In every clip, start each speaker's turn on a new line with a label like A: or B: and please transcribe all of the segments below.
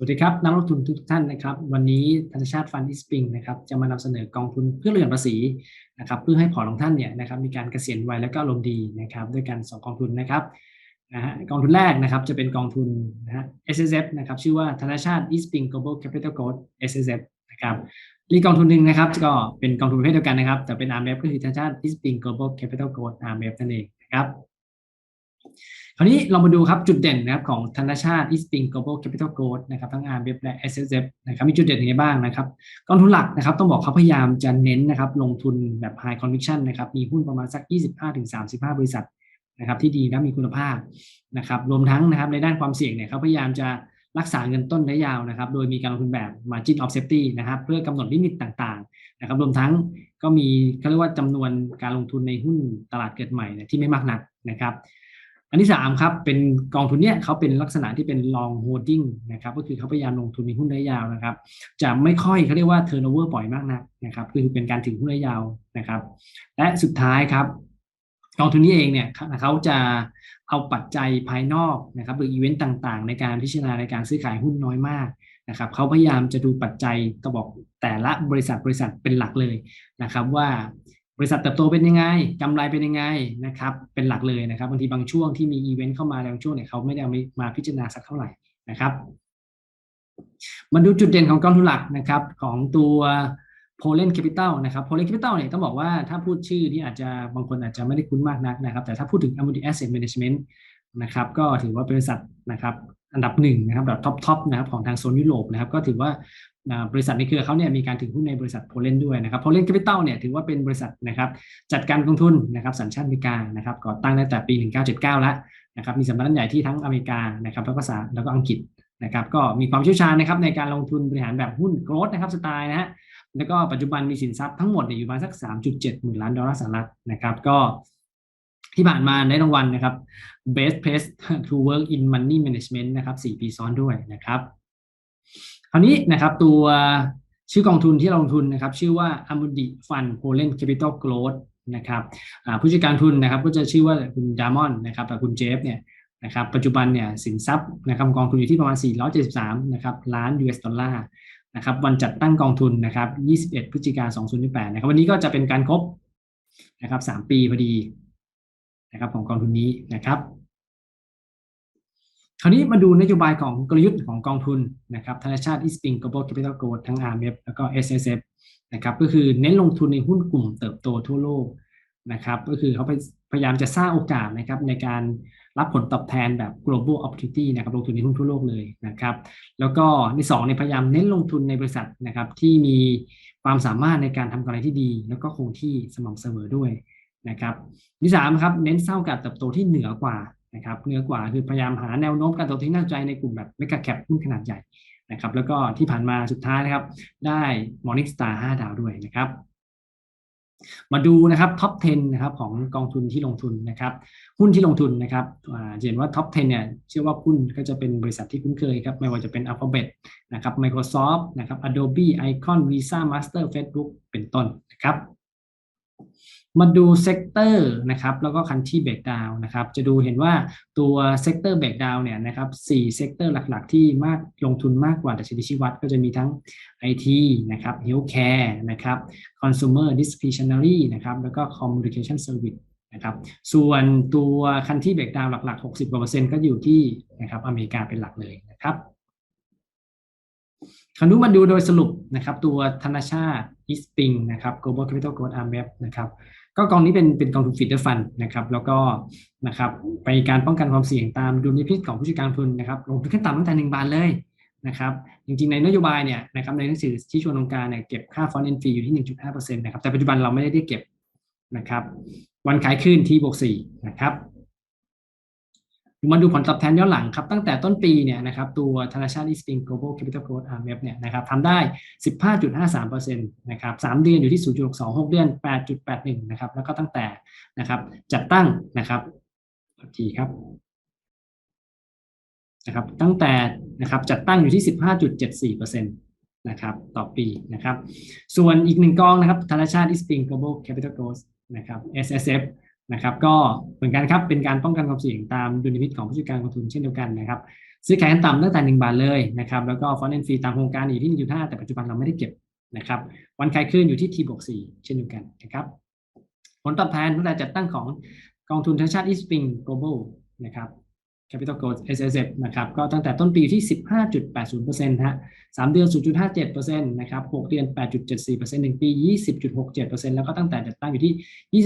A: สวัสดีครับนักลงทุนทุกท่านนะครับ วันนี้ธนชาติฟันดิสปิงนะครับจะมานำเสนอกองทุนเพื่อเลื่อนภาษีนะครับเพื่อให้พอร์ตของท่านเนี่ยนะครับมีการเกษียณไวแล้วก็ลมณ์ดีนะครับด้วยกันสองกองทุนนะครับนะฮะกองทุนแรกนะครับจะเป็นกองทุนนะฮะ S S F นะครับชื่อว่าธนชาติ East Spring Global Capital Growth S S F นะครับอีกกองทุนหนึ่งนะครับก็เป็นกองทุนประเภทเดียวกันนะครับ แต่เป็น R M F ก็คือธนชาติ East Spring Global Capital Growth R M F นั่นเองนะครับ คราวนี้เรามาดูครับจุดเด่นนะครับของธนชาติ East Spring Global Capital Growth นะครับทั้ง r b f และ s s f นะครับมีจุดเด่นยังไงบ้างนะครับกองทุนหลักนะครับต้องบอกเขาพยายามจะเน้นนะครับลงทุนแบบ High Conviction นะครับมีหุ้นประมาณสัก 25-35 บริษัทนะครับที่ดีและมีคุณภาพนะครับรวมทั้งนะครับในด้านความเสี่ยงเนี่ยเขาพยายามจะรักษาเงินต้นระยะยาวนะครับโดยมีการลงทุนแบบ Margin of Safety นะครับเพื่อกำหนดลิมิตต่างๆนะครับรวมทั้งก็มีเขาเรียกว่าจำนวนการลงทุนในหุ้นตลาดเกิดใหม่ที่ไม่มากนักนะครับ อันที่สามครับเป็นกองทุนเนี้ยเขาเป็นลักษณะที่เป็น long holding นะครับก็คือเขาพยายามลงทุนในหุ้นระยะยาวนะครับ จะไม่ค่อยเขาเรียกว่า turnover บ่อยมากนักนะครับคือเป็นการถือหุ้นระยะยาวนะครับ และสุดท้ายครับกองทุนนี้เองเนี่ยเขาจะเอาปัจจัยภายนอกนะครับหรืออีเวนต์ต่างๆ ในการพิจารณาในการซื้อขายหุ้นน้อยมากนะครับเขาพยายามจะดูปัจจัยต้องบอกแต่ละบริษัทบริษัทเป็นหลักเลยนะครับว่า บริษัทเติบโตเป็นยังไงกำไรเป็นยังไงนะครับ เป็นหลักเลยนะครับบางทีบางช่วงที่มีอีเวนต์เข้ามาบางช่วงเนี่ยเขาไม่ได้มาพิจารณาสักเท่าไหร่นะครับมาดูจุดเด่นของกองทุนหลักนะครับ ของตัว p o l e n Capital นะครับ p o l e n Capital เนี่ยต้องบอกว่าถ้าพูดชื่อที่อาจจะบางคนอาจจะไม่ได้คุ้นมากนักนะครับ แต่ถ้าพูดถึง Amundi Asset Management นะครับ ก็ถือว่าเป็นบริษัทนะครับ อันดับหนึ่งนะครับแบบท็อปทอปนะครับของทางโซนยุโรปนะครับ ก็ถือว่า บริษัทในเครือเขาเนี่ยมีการถือหุ้นในบริษัทโพเลนด้วยนะครับโพเลนแคปิตอลเนี่ยถือว่าเป็นบริษัทนะครับจัดการกองทุนนะครับสัญชาติอเมริกานะครับก่อตั้งตั้งแต่ปี 1979 แล้วนะครับมีสำนักงานใหญ่ที่ทั้งอเมริกานะครับภาษาแล้วก็อังกฤษนะครับก็มีความเชี่ยวชาญนะครับในการลงทุนบริหารแบบหุ้นโกลด์นะครับสไตล์นะฮะแล้วก็ปัจจุบันมีสินทรัพย์ทั้งหมดอยู่ประมาณสัก 3.7 หมื่นล้านดอลลาร์สหรัฐนะครับก็ที่ผ่านมาได้รางวัลนะครับ Best Place to Work in Money Management นะครับ4ปีซ้อนด้วยนะครับ คราวนี้นะครับตัวชื่อกองทุนที่เราลงทุนนะครับ ชื่อว่า Amundi Fund Poland Capital Growth นะครับผู้จัดการทุนนะครับก็จะชื่อว่าคุณดามอนนะครับกับคุณเจฟเนี่ยนะครับปัจจุบันเนี่ยสินทรัพย์นะครับกองทุนอยู่ที่ประมาณ 473นะครับล้าน US ดอลลาร์นะครับวันจัดตั้งกองทุนนะครับ 21 พฤศจิกายน 2018 นะครับวันนี้ก็จะเป็นการครบนะครับ 3 ปีพอดีนะครับของกองทุนนี้นะครับ คราวนี้มาดูนโยบายของกลยุทธ์ของกองทุนนะครับธนาชาติ East Spring Global Capital Growth ทั้ง RMF แล้วก็ SSF นะครับก็คือเน้นลงทุนในหุ้นกลุ่มเติบโตทั่วโลกนะครับก็คือเขาพยายามจะสร้างโอกาสนะครับในการรับผลตอบแทนแบบ global opportunity นะครับลงทุนในหุ้นทั่วโลกเลยนะครับ แล้วก็ในสองในพยายามเน้นลงทุนในบริษัทนะครับที่มีความสามารถในการทำกำไรที่ดี แล้วก็คงที่สม่ำเสมอด้วยนะครับที่สามครับเน้นสร้างโอกาสเติบโตที่เหนือกว่า นะครับเหนือกว่าคือพยายามหาแนวโน้มการเติบโตที่น่าสนใจในกลุ่มแบบเมกะแคปหุ้นขนาดใหญ่นะครับ แล้วก็ที่ผ่านมาสุดท้ายนะครับ ได้ Morning Star 5 ดาวด้วยนะครับ มาดูนะครับท็อป 10 นะครับของกองทุนที่ลงทุนนะครับ หุ้นที่ลงทุนนะครับเห็นว่าท็อป 10 เนี่ยเชื่อว่าหุ้นก็จะเป็นบริษัทที่คุ้นเคยครับ ไม่ว่าจะเป็น Alphabet นะครับ Microsoft นะครับ Adobe Icon Visa Master Facebook เป็นต้นนะครับ มาดูเซกเตอร์นะครับแล้วก็คันที่เบรกดาวนะครับ จะดูเห็นว่าตัวเซกเตอร์เบรกดาวเนี่ยนะครับสี่เซกเตอร์หลักๆ ที่มากลงทุนมากกว่าดัชนีชี้วัดก็จะมีทั้ง IT นะครับ Healthcare นะครับ Consumer Discretionary นะครับแล้วก็ Communication Service นะครับส่วนตัวคันที่เบรกดาวหลัก ๆ 60กว่าเปอร์เซ็นต์ก็อยู่ที่นะครับอเมริกาเป็นหลักเลยนะครับคราวนี้มาดูโดยสรุปนะครับตัวธนชาติ East Spring นะครับ Global Capital Growth RMF นะครับก็กองนี้เป็นเป็นกองทุนฟิดเดอร์ฟันนะครับแล้วก็นะครับไปการป้องกันความเสี่ยงตามดุลยพินิจของผู้จัดการทุนนะครับลงทุนขั้นต่ำตั้งแต่หนึ่งบาทเลยนะครับจริงๆในนโยบายเนี่ยนะครับในหนังสือที่ชวนลงการเนี่ยเก็บค่าฟอนต์เอ็นฟีอยู่ที่ 1.5%นะครับแต่ปัจจุบันเราไม่ได้เก็บนะครับวันขายขึ้นที่บวก4นะครับ มาดูผลตอบแทนย้อนหลังครับ ตั้งแต่ต้นปีเนี่ยนะครับตัวธนาคาร East Spring Global Capital Growth RMF เนี่ยนะครับทำได้ 15.53%นะครับ3เดือนอยู่ที่ 0.62 6 เดือน 8.81 นะครับ แล้วก็ตั้งแต่นะครับจัดตั้งนะครับทีครับนะครับ ตั้งแต่นะครับจัดตั้งอยู่ที่ 15.74%นะครับต่อปีนะครับ ส่วนอีกหนึ่งกองนะครับธนาคาร East Spring Global Capital Growth นะครับ SSF นะครับ ก็เหมือนกันครับเป็นการป้องกันความเสี่ยงตามดุลยพินิจของผู้จัดการกองทุนเช่นเดียวกันนะครับ ซื้อขายขั้นต่ำตั้งแต่ 1 บาทเลยนะครับแล้วก็ฟอนเอนฟรีตามโครงการอยู่ที่1.5แต่ปัจจุบันเราไม่ได้เก็บนะครับวันขายขึ้นอยู่ที่ T บวก4เช่นเดียวกันนะครับผลตอบแทนตั้งแต่จัดตั้งของกองทุนธนชาติอีสปริง global นะครับ Capital Growth S S F นะครับก็ตั้งแต่ต้นปีที่ 15.80%ฮะสามเดือน 0.57%นะครับหกเดือน 8.74%หนึ่งปี 20.67%แล้วก็ตั้งแต่จัดตั้งอยู่ที่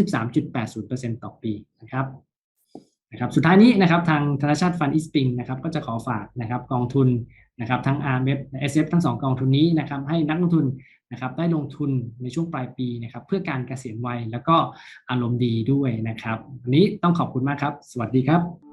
A: 23.80%ต่อปีนะครับนะครับสุดท้ายนี้นะครับทางธนาชาติฟันอีสปิงนะครับก็จะขอฝากนะครับกองทุนนะครับทั้ง RMF SF ทั้งสองกองทุนนี้นะครับให้นักลงทุนนะครับได้ลงทุนในช่วงปลายปีนะครับเพื่อการเกษียณวัยแล้วก็อารมณ์ดีด้วยนะครับวันนี้ต้องขอบคุณมากครับ สวัสดีครับ